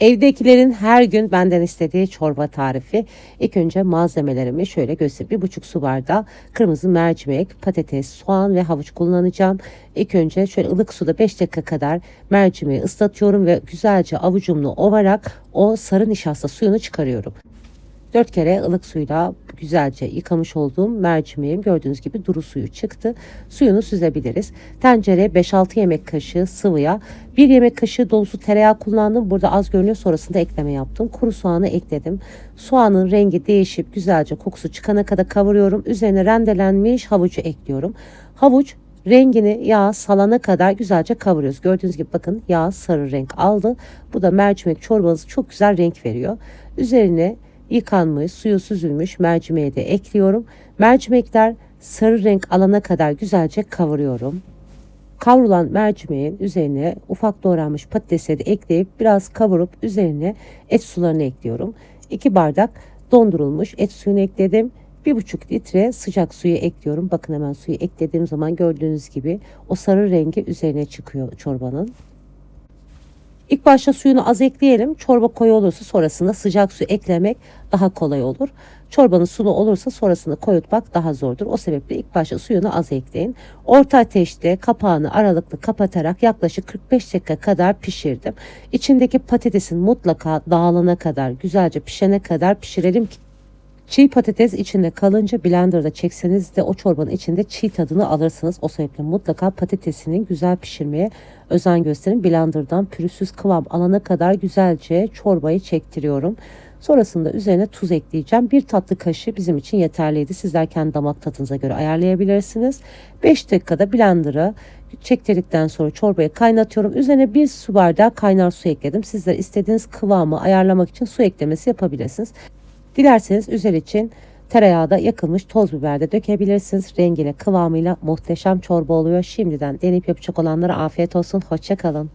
Evdekilerin her gün benden istediği çorba tarifi. İlk önce malzemelerimi şöyle göstereyim. Bir buçuk su bardağı kırmızı mercimek, patates, soğan ve havuç kullanacağım. İlk önce şöyle ılık suda 5 dakika kadar mercimeği ıslatıyorum ve güzelce avucumla ovarak o sarı nişasta suyunu çıkarıyorum. 4 kere ılık suyla güzelce yıkamış olduğum mercimeğim gördüğünüz gibi duru suyu çıktı. Suyunu süzebiliriz. Tencereye 5-6 yemek kaşığı sıvıya 1 yemek kaşığı dolusu tereyağı kullandım. Burada az görünüyor sonrasında ekleme yaptım. Kuru soğanı ekledim. Soğanın rengi değişip güzelce kokusu çıkana kadar kavuruyorum. Üzerine rendelenmiş havucu ekliyorum. Havuç rengini yağ salana kadar güzelce kavuruyoruz. Gördüğünüz gibi bakın yağ sarı renk aldı. Bu da mercimek çorbamız çok güzel renk veriyor. Üzerine yıkanmış, suyu süzülmüş mercimeği de ekliyorum. Mercimekler sarı renk alana kadar güzelce kavuruyorum. Kavrulan mercimeğin üzerine ufak doğranmış patatesleri de ekleyip biraz kavurup üzerine et sularını ekliyorum. 2 bardak dondurulmuş et suyunu ekledim. 1,5 litre sıcak suyu ekliyorum. Bakın hemen suyu eklediğim zaman gördüğünüz gibi o sarı rengi üzerine çıkıyor çorbanın. İlk başta suyunu az ekleyelim. Çorba koyu olursa sonrasında sıcak su eklemek daha kolay olur. Çorbanın sulu olursa sonrasında koyutmak daha zordur. O sebeple ilk başta suyunu az ekleyin. Orta ateşte kapağını aralıklı kapatarak yaklaşık 45 dakika kadar pişirdim. İçindeki patatesin mutlaka dağılana kadar, güzelce pişene kadar pişirelim ki Çiğ patates içinde kalınca blenderda çekseniz de o çorbanın içinde çiğ tadını alırsınız. O sebeple mutlaka patatesinin güzel pişirmeye özen gösterin. Blenderdan pürüzsüz kıvam alana kadar güzelce çorbayı çektiriyorum. Sonrasında üzerine tuz ekleyeceğim. Bir tatlı kaşığı bizim için yeterliydi. Sizler kendi damak tadınıza göre ayarlayabilirsiniz. 5 dakikada blender'a çektirdikten sonra çorbayı kaynatıyorum. Üzerine bir su bardağı kaynar su ekledim. Sizler istediğiniz kıvamı ayarlamak için su eklemesi yapabilirsiniz. Dilerseniz üzeri için tereyağı da yakılmış toz biber de dökebilirsiniz. Rengiyle kıvamıyla muhteşem çorba oluyor. Şimdiden deneyip yapacak olanlara afiyet olsun. Hoşçakalın.